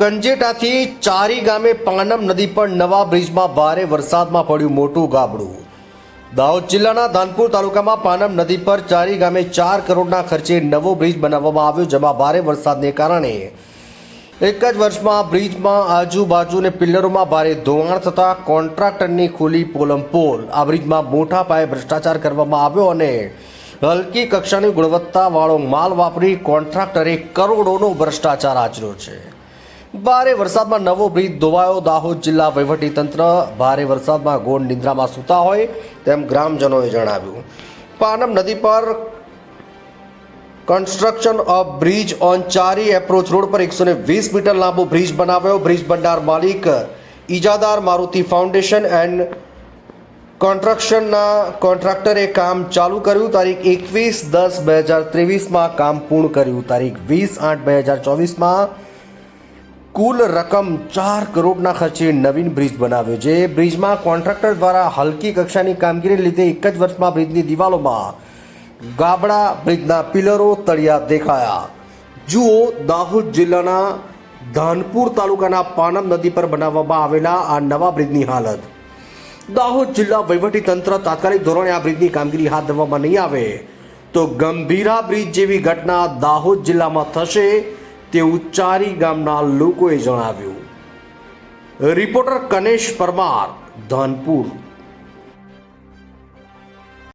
કંજેટાથી ચારી ગામે પાનમ નદી પર નવા બ્રિજમાં ભારે વરસાદમાં પડ્યું મોટું ગાબડું. દાહોદ જિલ્લાના ધાનપુર તાલુકામાં પાનમ નદી પર ચારી ગામે ચાર કરોડના ખર્ચે નવો બ્રિજ બનાવવામાં આવ્યો, જેમાં ભારે વરસાદને કારણે એક જ વર્ષમાં બ્રિજમાં આજુબાજુ અને પિલ્લરોમાં ભારે ધોવાણ થતાં કોન્ટ્રાક્ટરની ખુલી પોલમ પોલ. આ બ્રિજમાં મોટા પાયે ભ્રષ્ટાચાર કરવામાં આવ્યો અને હલકી કક્ષાની ગુણવત્તાવાળો માલ વાપરી કોન્ટ્રાક્ટરે કરોડોનો ભ્રષ્ટાચાર આચર્યો છે. ભારે વરસાદમાં નવો બ્રિજ ધોવાયો. દાહોદ જિલ્લા વહીવટીતંત્ર ભારે વરસાદમાં ગોળ નિંદ્રામાં સૂતા હોય તેમ ગ્રામજનોએ જણાવ્યું. પાનમ નદી પર construction of bridge on Chari approach road પર એકસો વીસ મીટર લાંબો બ્રિજ બનાવ્યો. બ્રિજ ભંડાર માલિક ઇજાદાર મારુતિ ફાઉન્ડેશન એન્ડ કોન્ટ્રક્શનના કોન્ટ્રાક્ટરે કામ ચાલુ કર્યું. તારીખ એકવીસ દસ બે હજાર ત્રેવીસમાં કામ પૂર્ણ કર્યું. તારીખ વીસ આઠ બે હજાર ચોવીસમાં કુલ રકમ ચાર કરોડના ખર્ચે નવીન બ્રિજ બનાવ્યો જે બ્રિજમાં કોન્ટ્રાક્ટર દ્વારા હલકી કક્ષાની કામગીરી લીધે એક જ વર્ષમાં બ્રિજની દિવાલોમાં ગાબડા બ્રિજના પિલરો તળિયા દેખાયા. જુઓ, દાહોદ જિલ્લાના ધાનપુર તાલુકાના પાનમ નદી પર બનાવવામાં આવેલા આ નવા બ્રિજની હાલત. દાહોદ જિલ્લા તંત્ર તાત્કાલિક ધોરણે આ બ્રિજની કામગીરી હાથ ધરવામાં નહીં આવે. તો ગંભીરા બ્રિજ જેવી ઘટના દાહોદ જિલ્લામાં થશે. તેવું ચારી ગામના લોકોએ જણાવ્યું. રિપોર્ટર કનેશ પરમાર ધાનપુર.